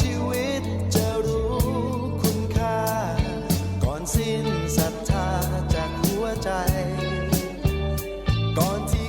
ชีวิตจะรู้คุณค่า ก่อนสิ้นศรัทธาจากหัวใจ ก่อนที่